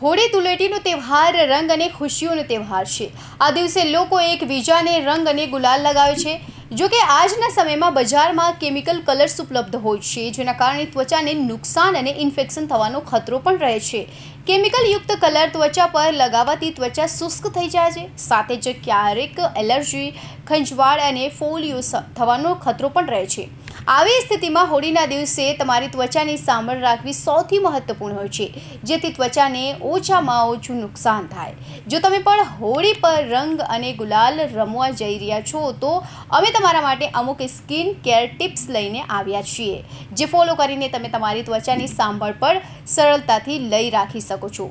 હોળી ધૂળેટીનો તહેવાર રંગ અને ખુશીઓનો તહેવાર છે. આ દિવસે લોકો એકબીજાને રંગ અને ગુલાલ લગાવે છે. જો કે આજના સમયમાં બજારમાં કેમિકલ કલર્સ ઉપલબ્ધ હોય છે, જેના કારણે ત્વચાને નુકસાન અને ઇન્ફેક્શન થવાનો ખતરો પણ રહે છે. કેમિકલયુક્ત કલર ત્વચા પર લગાવવાથી ત્વચા શુષ્ક થઈ જાય છે. સાથે જ ક્યારેક એલર્જી, ખંજવાળ અને ફોલિયો થવાનો ખતરો પણ રહે છે. આવી સ્થિતિમાં હોળીના દિવસે તમારી ત્વચાની સાંભળ રાખવી સૌથી મહત્વપૂર્ણ હોય છે, જેથી ત્વચાને ઓછામાં ઓછું નુકસાન થાય. જો તમે પણ હોળી પર રંગ અને ગુલાલ રમવા જઈ રહ્યા છો, તો અમે તમારા માટે અમુક સ્કિન કેર ટિપ્સ લઈને આવ્યા છીએ, જે ફોલો કરીને તમે તમારી ત્વચાની સાંભળ પર સરળતાથી લઈ રાખી શકો છો.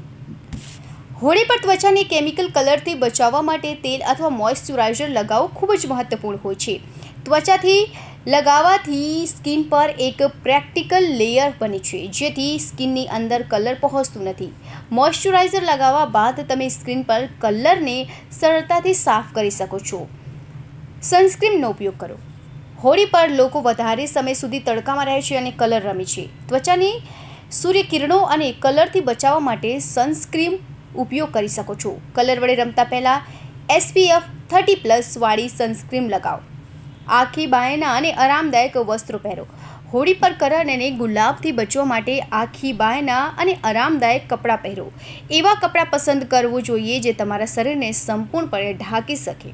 હોળી પર ત્વચાને કેમિકલ કલરથી બચાવવા માટે તેલ અથવા મોઇશ્ચરાઇઝર લગાવવું ખૂબ જ મહત્વપૂર્ણ હોય છે. ત્વચાથી લગાવવાથી સ્કિન પર એક પ્રેક્ટિકલ લેયર બને છે, જેથી સ્કિનની અંદર કલર પહોંચતું નથી. મોઇશ્ચરાઇઝર લગાવવા બાદ તમે સ્કિન પર કલરને સરળતાથી સાફ કરી શકો છો. સનસ્ક્રીનનો ઉપયોગ કરો. હોળી પર લોકો વધારે સમય સુધી તડકામાં રહે છે અને કલર રમે છે. ત્વચાની સૂર્યકિરણો અને કલરથી બચાવવા માટે સનસ્ક્રીન ઉપયોગ કરી શકો છો. કલર વડે રમતા પહેલાં એસપીએફ થર્ટી પ્લસ વાળી સનસ્ક્રીન લગાવો. આખી બાયના અને આરામદાયક વસ્ત્રો પહેરો. હોળી પર કલર અને ગુલાબથી બચવા માટે આખી બાયના અને આરામદાયક કપડાં પહેરો. એવા કપડાં પસંદ કરવું જોઈએ જે તમારા શરીરને સંપૂર્ણપણે ઢાંકી શકે.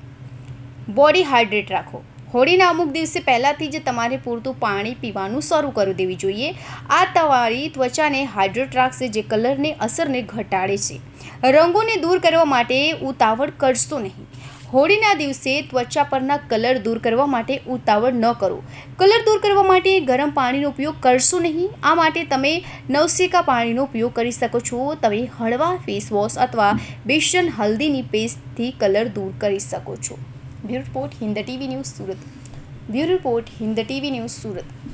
બોડી હાઇડ્રેટ રાખો. હોળીના અમુક દિવસે પહેલાંથી જ તમારે પૂરતું પાણી પીવાનું શરૂ કરી દેવી જોઈએ. આ તમારી ત્વચાને હાઇડ્રેટ રાખશે જે કલરને, અસરને ઘટાડે છે. રંગોને દૂર કરવા માટે ઉતાવળ કરશો નહીં. હોળીના દિવસે ત્વચા પરના કલર દૂર કરવા માટે ઉતાવળ ન કરો. કલર દૂર કરવા માટે ગરમ પાણીનો ઉપયોગ કરશો નહીં. આ માટે તમે નવસેકા પાણીનો ઉપયોગ કરી શકો છો. તમે હળવા ફેસવોશ અથવા બેસન હલ્દીની પેસ્ટથી કલર દૂર કરી શકો છો. Bureau report Hind TV news Surat. Bureau report Hind TV news Surat.